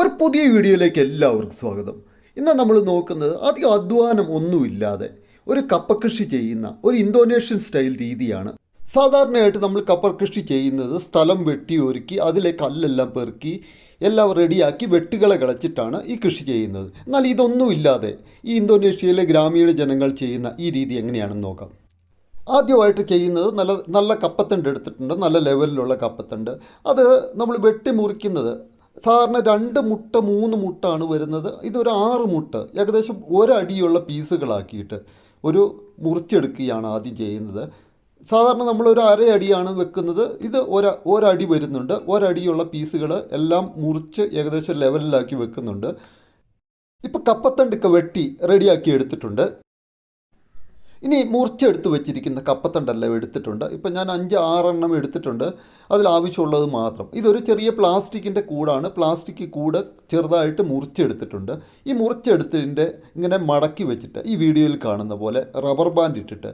ഒരു പുതിയ വീഡിയോയിലേക്ക് എല്ലാവർക്കും സ്വാഗതം. ഇന്ന് നമ്മൾ നോക്കുന്നത് അധികം അധ്വാനം ഒന്നുമില്ലാതെ ഒരു കപ്പ കൃഷി ചെയ്യുന്ന ഒരു ഇന്തോനേഷ്യൻ സ്റ്റൈൽ രീതിയാണ്. സാധാരണയായിട്ട് നമ്മൾ കപ്പ കൃഷി ചെയ്യുന്നത് സ്ഥലം വെട്ടി ഒരുക്കി അതിലെ കല്ലെല്ലാം പെറുക്കി എല്ലാം റെഡിയാക്കി വെട്ടുകളെ കളച്ചിട്ടാണ് ഈ കൃഷി ചെയ്യുന്നത്. എന്നാൽ ഇതൊന്നുമില്ലാതെ ഈ ഇന്തോനേഷ്യയിലെ ഗ്രാമീണ ജനങ്ങൾ ചെയ്യുന്ന ഈ രീതി എങ്ങനെയാണെന്ന് നോക്കാം. ആദ്യമായിട്ട് ചെയ്യുന്നത് നല്ല നല്ല കപ്പത്തണ്ട് എടുത്തിട്ടുണ്ട്. നല്ല ലെവലിലുള്ള കപ്പത്തണ്ട്. അത് നമ്മൾ വെട്ടി മുറിക്കുന്നത് സാധാരണ രണ്ട് മുട്ട മൂന്ന് മുട്ടാണ് വരുന്നത്. ഇതൊരു ആറ് മുട്ട. ഏകദേശം ഒരടിയുള്ള പീസുകളാക്കിയിട്ട് ഒരു മുറിച്ചെടുക്കുകയാണ് ആദ്യം ചെയ്യുന്നത്. സാധാരണ നമ്മൾ ഒരു അര അടിയാണ് വെക്കുന്നത്. ഇത് ഒര ഒരടി വരുന്നുണ്ട്. ഒരടിയുള്ള പീസുകൾ എല്ലാം മുറിച്ച് ഏകദേശം ലെവലിലാക്കി വെക്കുന്നുണ്ട്. ഇപ്പോൾ കപ്പത്തണ്ടൊക്കെ വെട്ടി റെഡിയാക്കി എടുത്തിട്ടുണ്ട്. ഇനി മുറിച്ചെടുത്ത് വെച്ചിരിക്കുന്ന കപ്പത്തണ്ടെല്ലാം എടുത്തിട്ടുണ്ട്. ഇപ്പം ഞാൻ അഞ്ച് ആറെണ്ണം എടുത്തിട്ടുണ്ട്. അതിൽ ആവശ്യമുള്ളത് മാത്രം. ഇതൊരു ചെറിയ പ്ലാസ്റ്റിക്കിന്റെ കൂടാണ്. പ്ലാസ്റ്റിക് കൂട് ചെറുതായിട്ട് മുറിച്ചെടുത്തിട്ടുണ്ട് ഈ മുറിച്ചെടുത്തതിന്റെ ഇങ്ങനെ മടക്കി വെച്ചിട്ട് ഈ വീഡിയോയിൽ കാണുന്ന പോലെ റബ്ബർ ബാൻഡ് ഇട്ടിട്ട്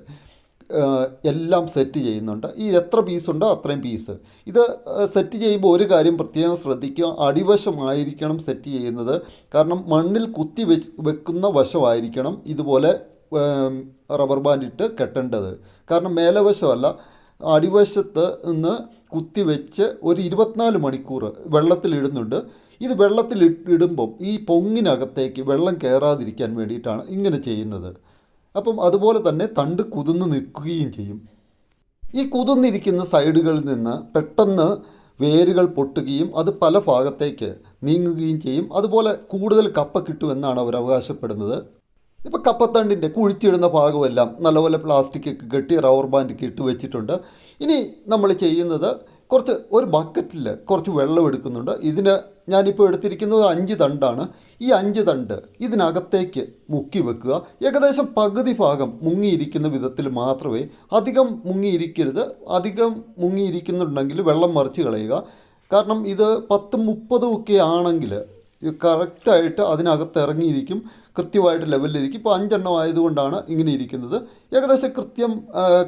എല്ലാം സെറ്റ് ചെയ്യുന്നുണ്ട്. ഈ എത്ര പീസുണ്ടോ അത്രയും പീസ് ഇത് സെറ്റ് ചെയ്യുമ്പോൾ ഒരു കാര്യം പ്രത്യേകം ശ്രദ്ധിക്കുക. അടിവശമായിരിക്കണം സെറ്റ് ചെയ്യുന്നത്. കാരണം മണ്ണിൽ കുത്തി വെക്കുന്ന വശമായിരിക്കണം ഇതുപോലെ റബ്ബർ ബാൻഡ് ഇട്ട് കെട്ടേണ്ടത്. കാരണം മേലവശമല്ല അടിവശത്ത് നിന്ന് കുത്തിവെച്ച് ഒരു ഇരുപത്തിനാല് മണിക്കൂർ വെള്ളത്തിലിടുന്നുണ്ട് ഇത് വെള്ളത്തിൽ ഇടുമ്പം ഈ പൊങ്ങിനകത്തേക്ക് വെള്ളം കയറാതിരിക്കാൻ വേണ്ടിയിട്ടാണ് ഇങ്ങനെ ചെയ്യുന്നത്. അപ്പം അതുപോലെ തന്നെ തണ്ട് കുതിർന്ന് നിൽക്കുകയും ചെയ്യും. ഈ കുതിർന്നിരിക്കുന്ന സൈഡുകളിൽ നിന്ന് പെട്ടെന്ന് വേരുകൾ പൊട്ടുകയും അത് പല ഭാഗത്തേക്ക് നീങ്ങുകയും ചെയ്യും. അതുപോലെ കൂടുതൽ കപ്പ കിട്ടുമെന്നാണ് അവർ അവകാശപ്പെടുന്നത്. ഇപ്പോൾ കപ്പത്തണ്ടിന്റെ കുഴിച്ചിടുന്ന ഭാഗമെല്ലാം നല്ലപോലെ പ്ലാസ്റ്റിക് ഒക്കെ കെട്ടി റബ്ബർ ബാൻഡൊക്കെ ഇട്ട് വെച്ചിട്ടുണ്ട്. ഇനി നമ്മൾ ചെയ്യുന്നത് കുറച്ച് ഒരു ബക്കറ്റിൽ കുറച്ച് വെള്ളം എടുക്കുന്നുണ്ട്. ഇതിന് ഞാനിപ്പോൾ എടുത്തിരിക്കുന്നത് ഒരു അഞ്ച് തണ്ടാണ്. ഈ അഞ്ച് തണ്ട് ഇതിനകത്തേക്ക് മുക്കി വെക്കുക. ഏകദേശം പകുതി ഭാഗം മുങ്ങിയിരിക്കുന്ന വിധത്തിൽ മാത്രമേ അധികം മുങ്ങിയിരിക്കരുത്. അധികം മുങ്ങിയിരിക്കുന്നുണ്ടെങ്കിൽ വെള്ളം മറിച്ച് കളയുക. കാരണം ഇത് പത്ത് മുപ്പതും ഒക്കെ ആണെങ്കിൽ കറക്റ്റായിട്ട് അതിനകത്ത് ഇറങ്ങിയിരിക്കും. കൃത്യമായിട്ട് ലെവലിലിരിക്കും. ഇപ്പോൾ അഞ്ചെണ്ണം ആയതുകൊണ്ടാണ് ഇങ്ങനെ ഇരിക്കുന്നത്. ഏകദേശം കൃത്യം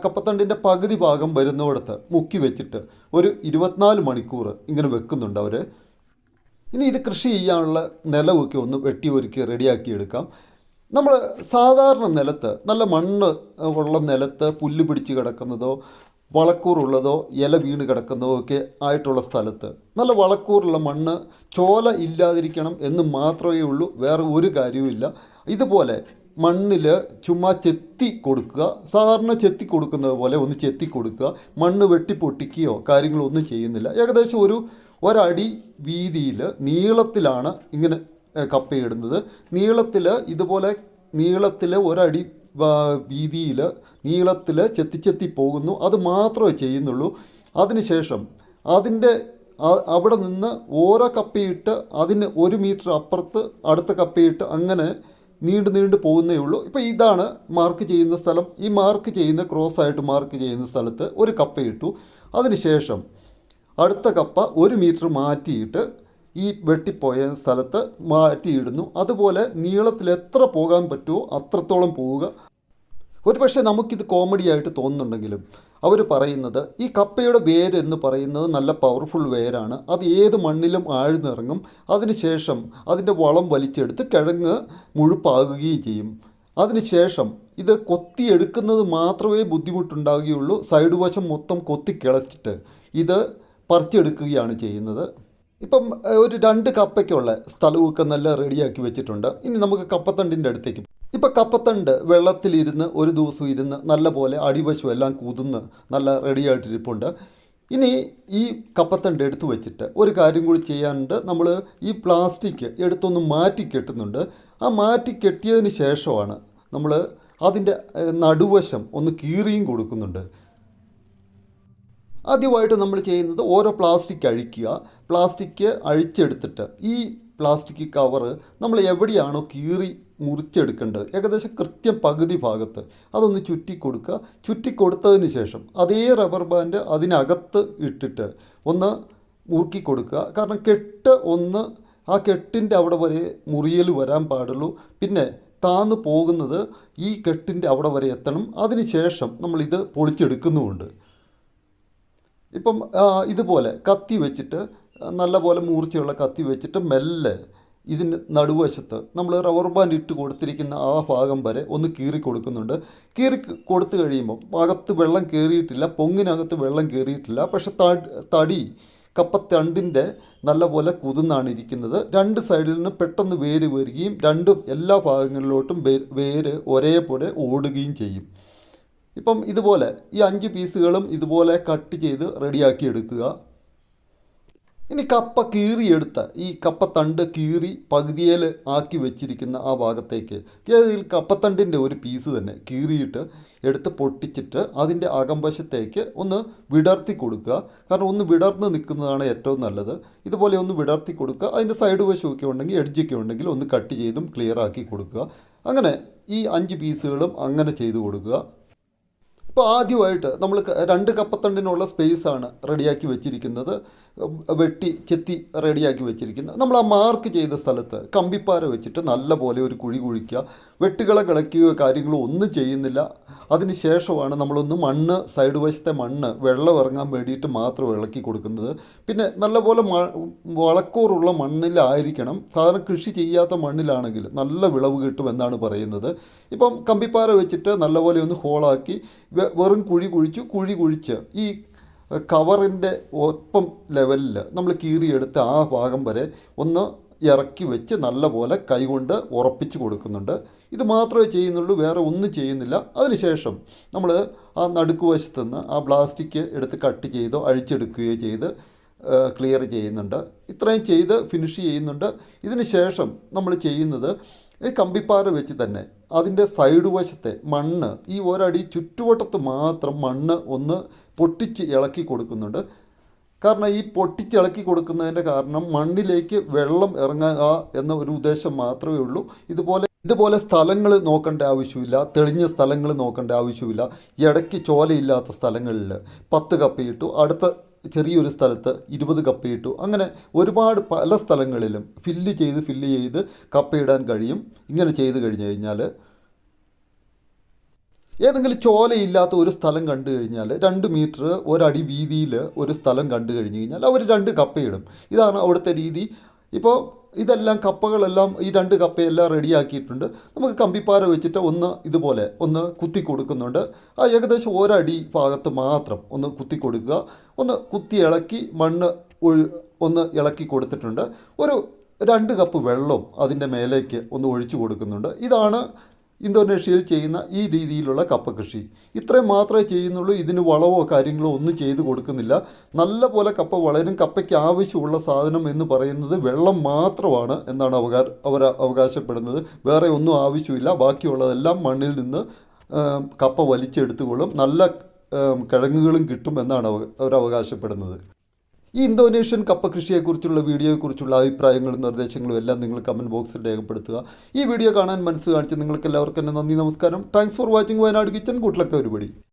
കപ്പത്തണ്ടിന്റെ പകുതി ഭാഗം വരുന്നിടത്ത് മുക്കി വെച്ചിട്ട് ഒരു ഇരുപത്തിനാല് മണിക്കൂർ ഇങ്ങനെ വെക്കുന്നുണ്ട് അവർ ഇനി ഇത് കൃഷി ചെയ്യാനുള്ള നിലമൊക്കെ ഒന്ന് വെട്ടി ഒരുക്കി റെഡിയാക്കി എടുക്കാം. നമ്മൾ സാധാരണ നിലത്ത് നല്ല മണ്ണ് ഉള്ള നിലത്ത് പുല്ല് പിടിച്ച് കിടക്കുന്നതോ വളക്കൂറുള്ളതോ ഇല വീണ് കിടക്കുന്നതോ ഒക്കെ ആയിട്ടുള്ള സ്ഥലത്ത്. നല്ല വളക്കൂറുള്ള മണ്ണ് ചോല ഇല്ലാതിരിക്കണം എന്ന് മാത്രമേ ഉള്ളൂ വേറെ ഒരു കാര്യവുമില്ല ഇതുപോലെ മണ്ണിൽ ചുമ്മാ ചെത്തി കൊടുക്കുക സാധാരണ ചെത്തി കൊടുക്കുന്നത് പോലെ ഒന്ന് ചെത്തി കൊടുക്കുക മണ്ണ് വെട്ടി പൊട്ടിക്കുകയോ കാര്യങ്ങളൊന്നും ചെയ്യുന്നില്ല. ഏകദേശം ഒരു ഒരടി വീതിയിൽ നീളത്തിലാണ് ഇങ്ങനെ കപ്പയിടുന്നത്. നീളത്തിൽ ഇതുപോലെ നീളത്തിൽ ഒരടി വീതിയിൽ നീളത്തിൽ ചെത്തിച്ചെത്തി ചെത്തി പോകുന്നു. അത് മാത്രമേ ചെയ്യുന്നുള്ളൂ. അതിനുശേഷം അതിന്റെ അവിടെ നിന്ന് ഓരോ കപ്പിയിട്ട് അതിന് ഒരു മീറ്റർ അപ്പുറത്ത് അടുത്ത കപ്പിയിട്ട് അങ്ങനെ നീണ്ടു നീണ്ടു പോകുന്നേ ഉള്ളൂ. ഇപ്പോൾ ഇതാണ് മാർക്ക് ചെയ്യുന്ന സ്ഥലം. ഈ മാർക്ക് ചെയ്യുന്ന ക്രോസ് ആയിട്ട് മാർക്ക് ചെയ്യുന്ന സ്ഥലത്ത് ഒരു കപ്പയിട്ടു അതിനുശേഷം അടുത്ത കപ്പ ഒരു മീറ്റർ മാറ്റിയിട്ട് ഈ വെട്ടിപ്പോയ സ്ഥലത്ത് മാറ്റിയിടുന്നു. അതുപോലെ നീളത്തിൽ എത്ര പോകാൻ പറ്റുമോ അത്രത്തോളം പോവുക. ഒരു പക്ഷേ നമുക്കിത് കോമഡി ആയിട്ട് തോന്നുന്നുണ്ടെങ്കിലും അവർ പറയുന്നത് ഈ കപ്പയുടെ വേര് എന്ന് പറയുന്നത് നല്ല പവർഫുൾ വേരാണ്. അത് ഏത് മണ്ണിലും ആഴ്ന്നിറങ്ങും. അതിനുശേഷം അതിന്റെ വളം വലിച്ചെടുത്ത് കിഴങ്ങ് മുഴുപ്പാകുകയും ചെയ്യും. അതിനുശേഷം ഇത് കൊത്തിയെടുക്കുന്നത് മാത്രമേ ബുദ്ധിമുട്ടുണ്ടാകുകയുള്ളൂ. സൈഡ് വശം മൊത്തം കൊത്തി കിളച്ചിട്ട് ഇത് പറിച്ചെടുക്കുകയാണ് ചെയ്യുന്നത്. ഇപ്പം ഒരു രണ്ട് കപ്പയ്ക്കുള്ള സ്ഥലമൊക്കെ നല്ല റെഡിയാക്കി വെച്ചിട്ടുണ്ട്. ഇനി നമുക്ക് കപ്പത്തണ്ടിന്റെ അടുത്തേക്ക് ഇപ്പം കപ്പത്തണ്ട് വെള്ളത്തിലിരുന്ന് ഒരു ദിവസം ഇരുന്ന് നല്ല പോലെ അടിവശു എല്ലാം കുതിന്ന് നല്ല റെഡിയായിട്ടിരിപ്പുണ്ട് ഇനി ഈ കപ്പത്തണ്ട് എടുത്തു വെച്ചിട്ട് ഒരു കാര്യം കൂടി ചെയ്യാനുണ്ട്. നമ്മൾ ഈ പ്ലാസ്റ്റിക് എടുത്തൊന്ന് മാറ്റി കെട്ടുന്നുണ്ട്. ആ മാറ്റി കെട്ടിയതിന് ശേഷമാണ് നമ്മൾ അതിന്റെ നടുവശം ഒന്ന് കീറിയും കൊടുക്കുന്നുണ്ട്. ആദ്യമായിട്ട് നമ്മൾ ചെയ്യുന്നത് ഓരോ പ്ലാസ്റ്റിക് അഴിക്കുക. പ്ലാസ്റ്റിക് അഴിച്ചെടുത്തിട്ട് ഈ പ്ലാസ്റ്റിക് കവറ് നമ്മൾ എവിടെയാണോ കീറി മുറിച്ചെടുക്കേണ്ടത്. ഏകദേശം കൃത്യം പകുതി ഭാഗത്ത് അതൊന്ന് ചുറ്റി കൊടുക്കുക ചുറ്റി കൊടുത്തതിന് ശേഷം അതേ റബ്ബർ ബാൻഡ് അതിനകത്ത് ഇട്ടിട്ട് ഒന്ന് മുറുക്കി കൊടുക്കുക കാരണം കെട്ട് ഒന്ന് ആ കെട്ടിന്റെ അവിടെ വരെ മുറിയൽ വരാൻ പാടുള്ളൂ. പിന്നെ താന്ന് പോകുന്നത് ഈ കെട്ടിന്റെ അവിടെ വരെ എത്തണം. അതിന് ശേഷം നമ്മളിത് പൊളിച്ചെടുക്കുന്നുമുണ്ട്. ഇപ്പം ഇതുപോലെ കത്തി വെച്ചിട്ട് നല്ലപോലെ മൂർച്ചയുള്ള കത്തി വെച്ചിട്ട് മെല്ലെ ഇതിന് നടുവശത്ത് നമ്മൾ റബ്ബർ ബാൻഡ് ഇട്ട് കൊടുത്തിരിക്കുന്ന ആ ഭാഗം വരെ ഒന്ന് കീറി കൊടുക്കുന്നുണ്ട്. കീറി കൊടുത്തു കഴിയുമ്പോൾ അകത്ത് വെള്ളം കയറിയിട്ടില്ല പൊങ്ങിനകത്ത് വെള്ളം കയറിയിട്ടില്ല പക്ഷെ തടി കപ്പത്തണ്ടിന്റെ നല്ലപോലെ കുതിർന്നാണ് ഇരിക്കുന്നത്. രണ്ട് സൈഡിൽ നിന്ന് പെട്ടെന്ന് വേര് വരികയും രണ്ടും എല്ലാ ഭാഗങ്ങളിലോട്ടും വേര് ഒരേപോലെ ഓടുകയും ചെയ്യും. ഇപ്പം ഇതുപോലെ ഈ അഞ്ച് പീസുകളും ഇതുപോലെ കട്ട് ചെയ്ത് റെഡിയാക്കി എടുക്കുക. ഇനി കപ്പ കീറിയെടുത്ത ഈ കപ്പത്തണ്ട് കീറി പകുതിയിൽ ആക്കി വെച്ചിരിക്കുന്ന ആ ഭാഗത്തേക്ക് ഇതിൽ കപ്പത്തണ്ടിന്റെ ഒരു പീസ് തന്നെ കീറിയിട്ട് എടുത്ത് പൊട്ടിച്ചിട്ട് അതിന്റെ അകംവശത്തേക്ക് ഒന്ന് വിടർത്തി കൊടുക്കുക. കാരണം ഒന്ന് വിടർന്ന് നിൽക്കുന്നതാണ് ഏറ്റവും നല്ലത്. ഇതുപോലെ ഒന്ന് വിടർത്തി കൊടുക്കുക. അതിന്റെ സൈഡ് വശമൊക്കെ ഉണ്ടെങ്കിൽ എഡ്ജൊക്കെ ഉണ്ടെങ്കിൽ ഒന്ന് കട്ട് ചെയ്തും ക്ലിയർ ആക്കി കൊടുക്കുക. അങ്ങനെ ഈ അഞ്ച് പീസുകളും അങ്ങനെ ചെയ്തു കൊടുക്കുക. ഇപ്പോൾ ആദ്യമായിട്ട് നമ്മൾ രണ്ട് കപ്പത്തണ്ടിനുള്ള സ്പേസാണ് റെഡിയാക്കി വെച്ചിരിക്കുന്നത്. വെട്ടി ചെത്തി റെഡിയാക്കി വെച്ചിരിക്കുന്നത് നമ്മൾ ആ മാർക്ക് ചെയ്ത സ്ഥലത്ത് കമ്പിപ്പാര വെച്ചിട്ട് നല്ല പോലെ ഒരു കുഴി കുഴിക്കുക. വെട്ടുകളെ കിളയ്ക്കുകയോ കാര്യങ്ങളോ ഒന്നും ചെയ്യുന്നില്ല. അതിന് ശേഷമാണ് നമ്മളൊന്ന് മണ്ണ് സൈഡ് വശത്തെ മണ്ണ് വെള്ളം ഇറങ്ങാൻ വേണ്ടിയിട്ട് മാത്രം ഇളക്കി കൊടുക്കുന്നത്. പിന്നെ നല്ലപോലെ മ വളക്കൂറുള്ള മണ്ണിലായിരിക്കണം. സാധാരണ കൃഷി ചെയ്യാത്ത മണ്ണിലാണെങ്കിൽ നല്ല വിളവ് കിട്ടുമെന്നാണ് പറയുന്നത്. ഇപ്പം കമ്പിപ്പാര വെച്ചിട്ട് നല്ലപോലെ ഒന്ന് ഹോളാക്കി വെറും കുഴി കുഴിച്ചു കുഴി കുഴിച്ച് ഈ കവറിന്റെ ഒപ്പം ലെവലിൽ നമ്മൾ കീറിയെടുത്ത ആ ഭാഗം വരെ ഒന്ന് ഇറക്കി വെച്ച് നല്ലപോലെ കൈകൊണ്ട് ഉറപ്പിച്ച് കൊടുക്കുന്നുണ്ട്. ഇത് മാത്രമേ ചെയ്യുന്നുള്ളൂ വേറെ ഒന്നും ചെയ്യുന്നില്ല. അതിനുശേഷം നമ്മൾ ആ നടുക്ക് വശത്തു നിന്ന് ആ പ്ലാസ്റ്റിക് എടുത്ത് കട്ട് ചെയ്തോ അഴിച്ചെടുക്കുകയോ ചെയ്ത് ക്ലിയർ ചെയ്യുന്നുണ്ട്. ഇത്രയും ചെയ്ത് ഫിനിഷ് ചെയ്യുന്നുണ്ട്. ഇതിന് ശേഷം നമ്മൾ ചെയ്യുന്നത് ഈ കമ്പിപ്പാറ വെച്ച് തന്നെ അതിന്റെ സൈഡ് വശത്തെ മണ്ണ് ഈ ഒരടി ചുറ്റുവട്ടത്ത് മാത്രം മണ്ണ് ഒന്ന് പൊട്ടിച്ച് ഇളക്കി കൊടുക്കുന്നുണ്ട്. കാരണം ഈ പൊട്ടിച്ച് ഇളക്കി കൊടുക്കുന്നതിന്റെ കാരണം മണ്ണിലേക്ക് വെള്ളം ഇറങ്ങുക എന്ന ഒരു ഉദ്ദേശം മാത്രമേ ഉള്ളൂ. ഇതുപോലെ ഇതുപോലെ സ്ഥലങ്ങൾ നോക്കേണ്ട ആവശ്യമില്ല. തെളിഞ്ഞ സ്ഥലങ്ങൾ നോക്കേണ്ട ആവശ്യമില്ല. ഇടയ്ക്ക് ചോലയില്ലാത്ത സ്ഥലങ്ങളിൽ പത്ത് കപ്പിയിട്ടു അടുത്ത ചെറിയൊരു സ്ഥലത്ത് ഇരുപത് കപ്പയിട്ടു അങ്ങനെ ഒരുപാട് പല സ്ഥലങ്ങളിലും ഫില്ല് ചെയ്ത് ഫില്ല് ചെയ്ത് കപ്പയിടാൻ കഴിയും. ഇങ്ങനെ ചെയ്ത് കഴിഞ്ഞു കഴിഞ്ഞാൽ ഏതെങ്കിലും ചോലയില്ലാത്ത ഒരു സ്ഥലം കണ്ടു കഴിഞ്ഞാൽ രണ്ട് മീറ്റർ ഒരടി വീതിയിൽ ഒരു സ്ഥലം കണ്ടു കഴിഞ്ഞ് കഴിഞ്ഞാൽ അവർ രണ്ട് കപ്പയിടും ഇതാണ് അവിടുത്തെ രീതി. ഇപ്പോൾ ഇതെല്ലാം കപ്പകളെല്ലാം ഈ രണ്ട് കപ്പയെല്ലാം റെഡിയാക്കിയിട്ടുണ്ട്. നമുക്ക് കമ്പിപ്പാറ വെച്ചിട്ട് ഒന്ന് ഇതുപോലെ ഒന്ന് കുത്തി കൊടുക്കുന്നുണ്ട്. ആ ഏകദേശം ഒരടി ഭാഗത്ത് മാത്രം ഒന്ന് കുത്തി കൊടുക്കുക. ഒന്ന് കുത്തി ഇളക്കി മണ്ണ് ഒന്ന് ഇളക്കി കൊടുത്തിട്ടുണ്ട്. ഒരു രണ്ട് കപ്പ് വെള്ളം അതിന്റെ മേലേക്ക് ഒന്ന് ഒഴിച്ചു കൊടുക്കുന്നുണ്ട്. ഇതാണ് ഇന്തോനേഷ്യയിൽ ചെയ്യുന്ന ഈ രീതിയിലുള്ള കപ്പ കൃഷി ഇത്രയും മാത്രമേ ചെയ്യുന്നുള്ളൂ. ഇതിന് വളവോ കാര്യങ്ങളോ ഒന്നും ചെയ്തു കൊടുക്കുന്നില്ല. നല്ല പോലെ കപ്പ വളരും. കപ്പയ്ക്ക് ആവശ്യമുള്ള സാധനം എന്ന് പറയുന്നത് വെള്ളം മാത്രമാണ് എന്നാണ് അവകാ അവർ അവകാശപ്പെടുന്നത്. വേറെ ഒന്നും ആവശ്യമില്ല. ബാക്കിയുള്ളതെല്ലാം മണ്ണിൽ നിന്ന് കപ്പ വലിച്ചെടുത്തുകൊള്ളും. നല്ല കിഴങ്ങുകളും കിട്ടും എന്നാണ് അവ- അവർ അവകാശപ്പെടുന്നത്. ഈ ഇന്തോനേഷ്യൻ കപ്പ കൃഷിയെക്കുറിച്ചുള്ള വീഡിയോയെക്കുറിച്ചുള്ള അഭിപ്രായങ്ങളും നിർദ്ദേശങ്ങളും എല്ലാം നിങ്ങൾ കമന്റ് ബോക്സിൽ രേഖപ്പെടുത്തുക. ഈ വീഡിയോ കാണാൻ മനസ്സ് കാണിച്ച് നിങ്ങൾക്ക് എല്ലാവർക്കും തന്നെ നന്ദി നമസ്കാരം. Thanks for watching Wayanad kitchen കൂട്ടിലൊക്കെ ഒരുപടി